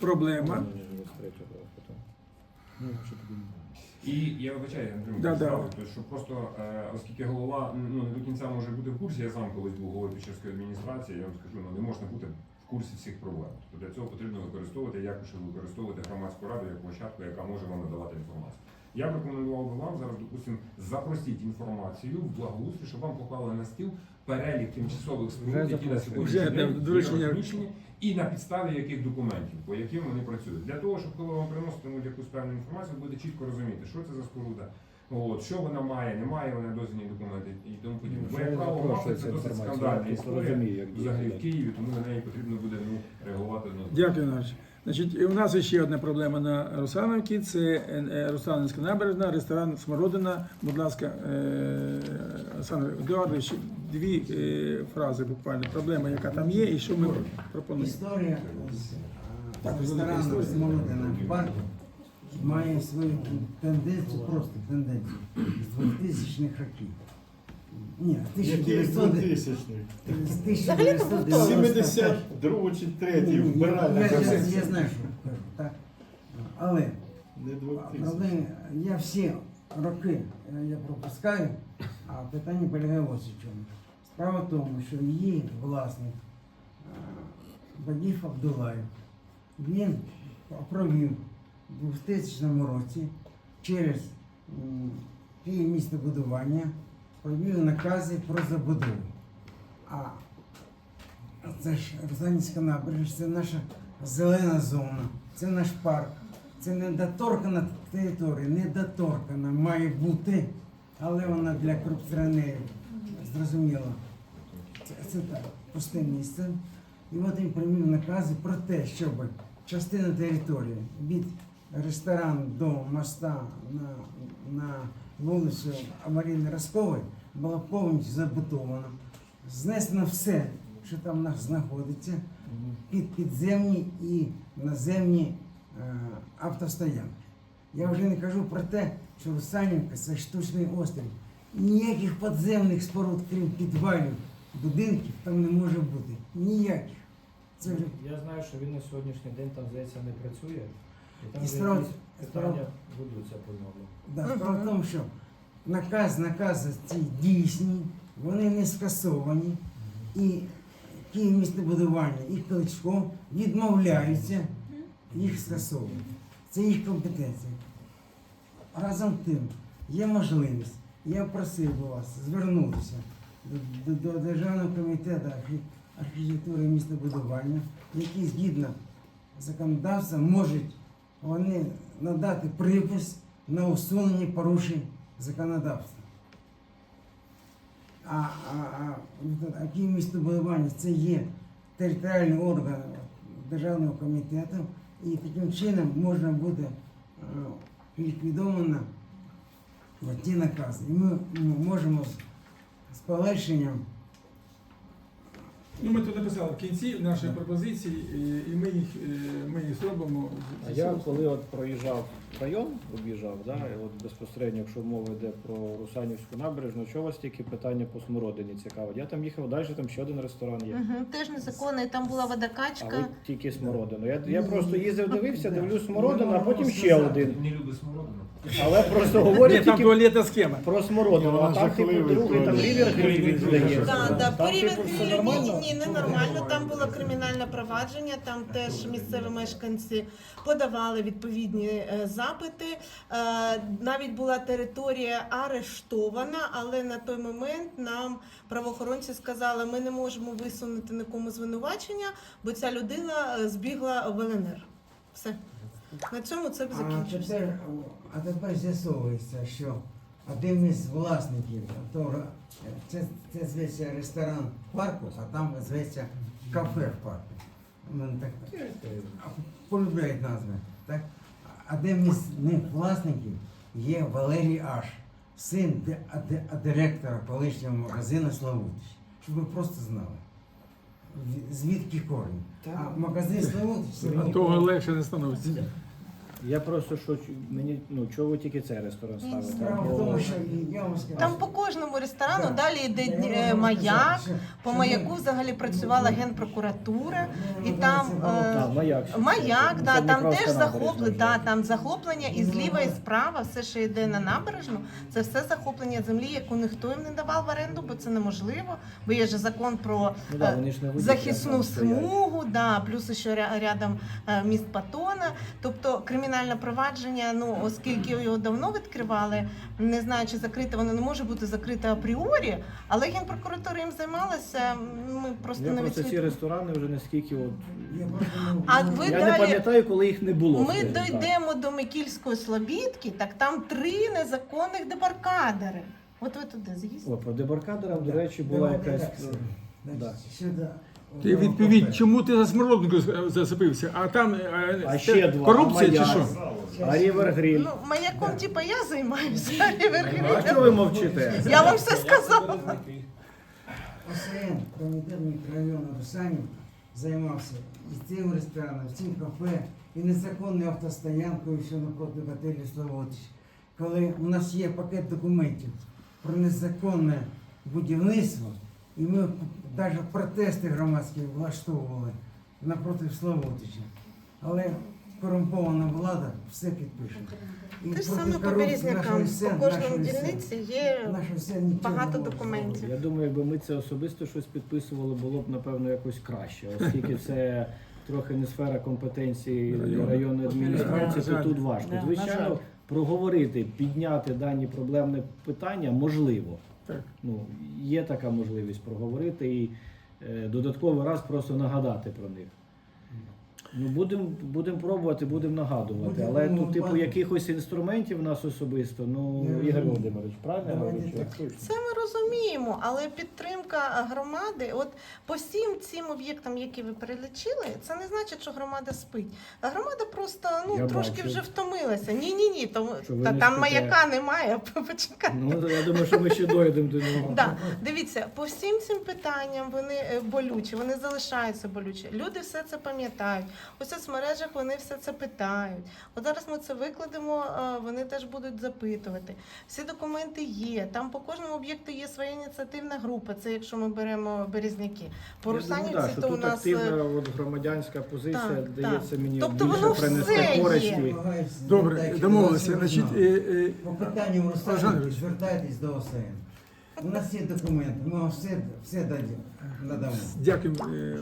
проблема. І я вибачаю, Андрій, Да, да. що просто, е, оскільки голова ну, не до кінця може бути в курсі, я сам колись був головою Печерської адміністрації, я вам скажу, ну не можна бути в курсі всіх проблем. Тобто для цього потрібно використовувати, якось використовувати громадську раду як площадку, яка може вам надавати інформацію. Я б рекомендував би вам зараз, допустимо, запросіть інформацію в благоустрій, щоб вам поклали на стіл перелік тимчасових Вже споруд, які на запрошую. сьогоднішній І на підставі яких документів, по яким вони працюють. Для того, щоб коли вам приноситимуть якусь певну інформацію, ви будете чітко розуміти, що це за споруда, от, що вона має, не має вона дозвільні документи і тому подібне. Бо, як правило, мапи це досить скандальна історія взагалі в Києві, тому на неї потрібно буде ну, реагувати однозначно. Дякую, Іванович. Значить, і у нас ще одна проблема на Русановці. Це е, Русланівська набережна, ресторан Смородина. Будь ласка, е, Олександр Едуардович, дві е, фрази буквально. Проблема, яка там є, і що ми пропонуємо. Історія з ресторану історія. Смолодина парку має свою тенденцію, просто тенденцію з 2000-х років. Ні, Який 1900 2000 з Взагалі то повторно. 1990 72 чи 3 Ні, ні, вбиральна я, я, я знаю, що кажу, так. Але Не 2000. Але я всі роки е, я пропускаю, а питання полягає ось у чому. Справа в тому, що її власник е, Бадів Абдулаєв, він провів у 2000 році через містобудування провів накази про забудову. А це ж Розанівська набережна, це наша зелена зона, це наш парк. Це недоторкана територія, недоторкана має бути, але вона для корупціонерів, зрозуміло. Це, так, пусте місце. І от він приймів накази про те, щоб частина території від ресторану до моста на, на вулицю Аварійно Роскової була повністю забудована. Знесено все, що там у нас знаходиться, під підземні і наземні е, автостоянки. Я вже не кажу про те, що Русанівка це штучний острів. Ніяких підземних споруд, крім підвалів, будинків, там не може бути. Ніяких. Це вже Я знаю, що він на сьогоднішній день там, здається, не працює. І там І вже якісь питання ведуться по ньому. Да, справа в тому, що наказ, накази ці дійсні, вони не скасовані, і Київ містобудування, і Кличко відмовляються їх скасовувати. Це їх компетенція. Разом з тим, є можливість, я просив би вас звернутися до, Державного комітету архітектури і містобудування, які згідно законодавства можуть вони надати припис на усунення порушень законодавства. А, а, а, а містобудування це є територіальний орган Державного комітету, і таким чином можна буде е, ліквідовано ті накази. І ми, можемо полегшенням Ну, ми тут написали в кінці наші пропозиції, і, і ми їх е, ми їх зробимо. А я коли от проїжджав район, об'їжджав, да, і от безпосередньо, якщо мова йде про Русанівську набережну, що вас тільки питання по смородині цікавить? Я там їхав далі, там ще один ресторан є. Угу, теж незаконно, і там була А ви тільки смородину. Я, я просто їздив, дивився, Да. дивлюсь смородину, а потім ще один. Не любить смородину. Але просто говорять там тільки туалетна схема. про смородину, а там типу другий, там рівер гривень здається. Да, да, Там типу все ні, нормально. ні, не нормально. Там було кримінальне провадження. Там теж місцеві мешканці подавали відповідні е, запити. Е, Навіть була територія арештована, але на той момент нам правоохоронці сказали, ми не можемо висунути нікому звинувачення, бо ця людина е, збігла в ЛНР. Все. На цьому це б А закінчилося. тепер, а тепер з'ясовується, що один із власників того, це, це зветься ресторан парку, а там зветься кафе в парку. Мене так полюбляють назви. Так? А Один із них власників є Валерій Аш, син директора колишнього магазину Славутич. Щоб ви просто знали. Звідки корінь. А магазин Славутич А Того легше не становиться. Я просто що мені ну чого ви тільки цей ресторан ставите? Справа в Бо- тому, що я вам скажу. Там по кожному ресторану Да. далі йде Я е, маяк. сказати, По маяку взагалі працювала генпрокуратура, і Ну, там е, маяк. маяк, Ну, да, це там Дніпровська теж набережна захоплення, вже. да, там захоплення і зліва, і справа, все, що йде на набережну, це все захоплення землі, яку ніхто їм не давав в оренду, бо це неможливо. Бо є же закон про Ну, да, е, вони ж не водять, захисну там стоять. смугу, да, плюс ще ря- рядом е, міст Патона. Тобто кримінальне провадження, ну оскільки його давно відкривали, не знаю, чи закрите, воно не може бути закрите апріорі, але генпрокуратура їм займалася. Ми просто Я навіть просто ці не- ресторани вже наскільки от. Я просто А ви я далі- не пам'ятаю, коли їх не було. Ми скажімо так. дійдемо до Микільської Слобідки, так там три незаконних дебаркадери. От ви туди з'їздите. О, по дебаркадерам, до речі, була якась. Значить, да. Ти відповідь, чому ти за смородинку зацепився, а там е, А це ще два, корупція а чи що? А Рівергріль. Ну, маяком, типа, я займаюся, а А чого ви мовчите? Я вам все сказала. ОСН, комітет мікрорайону Русанів, займався і цим рестораном, і цим кафе, і незаконною автостоянкою, що напроти готелю Славутич. Коли у нас є пакет документів про незаконне будівництво, і ми навіть протести громадські влаштовували напроти Славутича. Але корумпована влада все підпише. І Те ж саме по березнякам. По кожному дільниці є багато документів. Я думаю, якби ми це особисто щось підписували, було б напевно якось краще, оскільки це трохи не сфера компетенції Району. районної адміністрації, то тут важко. Звичайно, проговорити, підняти дані проблемні питання можливо. Так. Ну, є така можливість проговорити і е, додатковий раз просто нагадати про них. Ну, будемо будем пробувати, будемо нагадувати. Будемо Але тут, типу, нагадувати. якихось інструментів в нас особисто, ну, Я Ігор. Володимирович, правильно я говорю? так. Це ми розуміємо, але підтримка громади, от по всім цим об'єктам, які ви перелічили, це не значить, що громада спить. А громада просто ну Я трошки бачу. вже втомилася. Ні, ні, ні, тому та там спите. маяка немає. Почекайте. Ну, я думаю, що ми ще дойдемо до нього. Да, дивіться, по всім цим питанням вони е, болючі, вони залишаються болючі. Люди все це пам'ятають. У соцмережах вони все це питають. От зараз ми це викладемо, е, вони теж будуть запитувати. Всі документи є. Там по кожному об'єкту є своя ініціативна група. Це якщо ми беремо березняки. По Русанівці, то у нас е, активна от, громадянська позиція так, дається мені Тобто більше воно принести є. користі. Добре, домовилися. Значить, е, е, По питанню Русанівки звертайтесь до ОСН. У нас є документи, ми вам все, все дадемо- надамо. дякую. е,